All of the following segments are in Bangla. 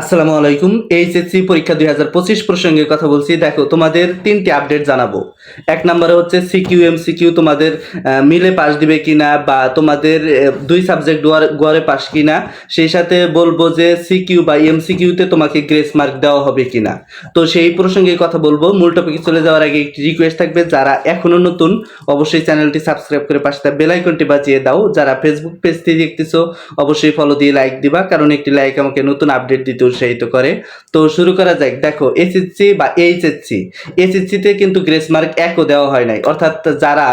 আসসালামু আলাইকুম, এইচএসসি পরীক্ষা দুই হাজার পঁচিশ প্রসঙ্গে কথা বলছি। দেখো, তোমাদের তিনটি আপডেট জানাব। এক নম্বরে হচ্ছে সিকিউ এম সিকিউ তোমাদের মিলে পাস দিবে কিনা বা তোমাদের দুই সাবজেক্ট গড়ে পাস কিনা, সেই সাথে বলব যে সিকিউ বা এম সিকিউতে তোমাকে গ্রেস মার্ক দেওয়া হবে কিনা। তো সেই প্রসঙ্গে কথা বলব। মূল টপিকে চলে যাওয়ার আগে একটি রিকোয়েস্ট থাকবে। যারা এখনও নতুন, অবশ্যই চ্যানেলটি সাবস্ক্রাইব করে পাশে বেল আইকনটি বাজিয়ে দাও। যারা ফেসবুক পেজ থেকে দেখতেছো, অবশ্যই ফলো দিয়ে লাইক দিবা, কারণ একটি লাইক আমাকে নতুন আপডেট দিতে উৎসাহিত করে। তো শুরু করা যাক। দেখো এসএসসি বা এইচএসসি এসএসসিতে কিন্তু গ্রেস মার্ক একও দেওয়া হয় নাই। অর্থাৎ যারা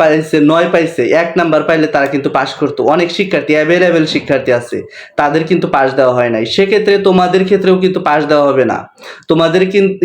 পাইছে, নয় পাইছে, এক নাম্বার পাইলে তারা কিন্তু পাশ করতো। অনেক শিক্ষার্থী অ্যাভেলেবেল শিক্ষার্থী আছে, তাদের কিন্তু পাশ দেওয়া হয় নাই। সেক্ষেত্রে তোমাদের ক্ষেত্রেও কিন্তু পাশ দেওয়া হবে না। তোমাদের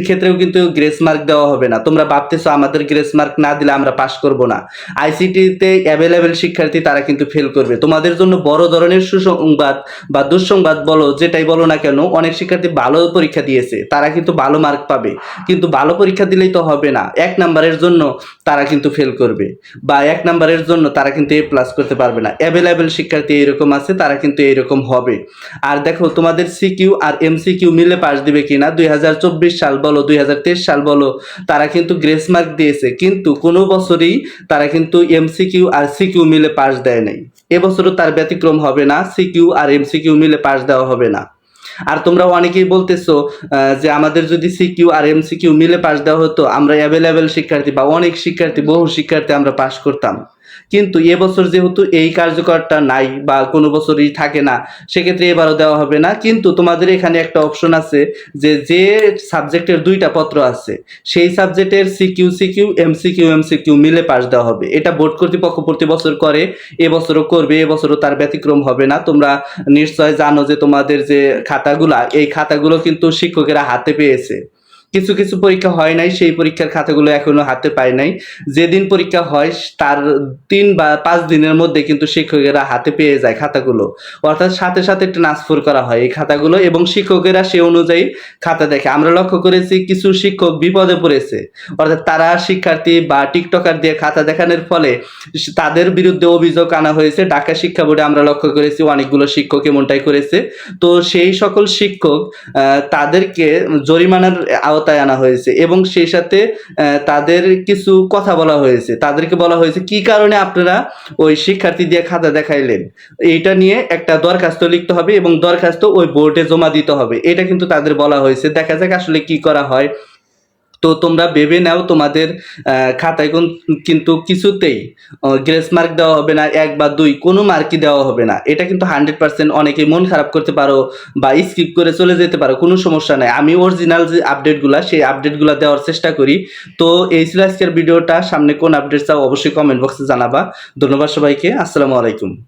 ক্ষেত্রেও কিন্তু গ্রেস মার্ক দেওয়া হবে না। তোমরা ভাবতেছো আমাদের গ্রেস মার্ক না দিলে আমরা পাশ করব না। আইসিটিতে অ্যাভেলেবেল শিক্ষার্থী তারা কিন্তু ফেল করবে। তোমাদের জন্য বড় ধরনের সুসংবাদ বা দুঃসংবাদ বলো, যেটাই বলো না কেন? অনেক শিক্ষার্থী ভালো পরীক্ষা দিয়েছে, তারা কিন্তু ভালো মার্ক পাবে। কিন্তু ভালো পরীক্ষা দিলেই তো হবে না। এক নাম্বারের জন্য তারা কিন্তু ফেল করবে বা এক নাম্বারের জন্য তারা কিন্তু এ প্লাস করতে পারবে না। অ্যাভেলেবেল শিক্ষার্থী এরকম আছে, তারা কিন্তু এরকম হবে। আর দেখো, তোমাদের সিকিউ আর এমসিকিউ মিলে পাস দিবে কিনা, দুই হাজার চব্বিশ সাল বলো, দুই হাজার তেইশ সাল বলো, তারা কিন্তু গ্রেস মার্ক দিয়েছে। কিন্তু কোনো বছরই তারা কিন্তু এমসিকিউ আর সিকিউ মিলে পাস দেয় নাই। এবছরও তার ব্যতিক্রম হবে না সিকিউ আর এমসিকিউ মিলে পাস দেওয়া হবে না। আর তোমরা অনেকেই বলতেছো যে আমাদের যদি সিকিউ আর এমসিকিউ মিলে পাশ দেওয়া হতো, আমরা অ্যাভেলেবেল শিক্ষার্থী বা অনেক শিক্ষার্থী, বহু শিক্ষার্থী আমরা পাশ করতাম। কিন্তু এবছর যেহেতু এই কার্যকরটা নাই বা কোনো বছরই থাকে না, সেক্ষেত্রে এবারও দেওয়া হবে না। কিন্তু তোমাদের এখানে একটা অপশন আছে যে যে সাবজেক্টের দুইটা পত্র আছে, সেই সাবজেক্টের সিকিউ সিকিউ এমসিকিউ এমসিকিউ মিলে পাশ দেওয়া হবে। এটা বোর্ড কর্তৃপক্ষ প্রতি বছর করে এবছরও করবে এবছরও তার ব্যতিক্রম হবে না। তোমরা নিশ্চয় জানো যে তোমাদের যে খাতাগুলা, এই খাতাগুলো কিন্তু শিক্ষকেরা হাতে পেয়েছে। কিছু কিছু পরীক্ষা হয় নাই, সেই পরীক্ষার খাতাগুলো এখনও হাতে পায় নাই। যেদিন পরীক্ষা হয়, তার তিন বা পাঁচ দিনের মধ্যে কিন্তু শিক্ষকেরা হাতে পেয়ে যায় খাতাগুলো। অর্থাৎ সাথে সাথে ট্রান্সফার করা হয় এই খাতাগুলো এবং শিক্ষকেরা সে অনুযায়ী খাতা দেখে। আমরা লক্ষ্য করেছি কিছু শিক্ষক বিপদে পড়েছে। অর্থাৎ তারা শিক্ষার্থী বা টিকটকার দিয়ে খাতা দেখানোর ফলে তাদের বিরুদ্ধে অভিযোগ আনা হয়েছে। ঢাকা শিক্ষা বোর্ডে আমরা লক্ষ্য করেছি অনেকগুলো শিক্ষক এমনটাই করেছে। তো সেই সকল শিক্ষক তাদেরকে জরিমানার আওতায় আনা হয়েছে এবং সেই সাথে তাদের কিছু কথা বলা হয়েছে। তাদেরকে বলা হয়েছে, কি কারণে আপনারা ওই শিক্ষার্থী দিয়ে খাতা দেখাইলেন? এইটা নিয়ে একটা দরখাস্ত লিখতে হবে এবং দরখাস্ত ওই বোর্ডে জমা দিতে হবে। এটা কিন্তু তাদের বলা হয়েছে। দেখা যাক আসলে কি করা হয়। তো তোমরা ভেবে নাও তোমাদের খাতায় কোন- কিন্তু কিছুতেই গ্রেস মার্ক দেওয়া হবে না, এক বা দুই, কোনো মার্কই দেওয়া হবে না। এটা কিন্তু হান্ড্রেড পার্সেন্ট অনেকে মন খারাপ করতে পারো বা স্কিপ করে চলে যেতে পারো, কোনো সমস্যা নাই। আমি অরিজিনাল যে আপডেটগুলো সেই আপডেটগুলো দেওয়ার চেষ্টা করি। তো এই ছিল আজকের ভিডিওটা, সামনে কোন আপডেট চাও অবশ্যই কমেন্ট বক্সে জানাবা। ধন্যবাদ সবাইকে, আসসালামু আলাইকুম।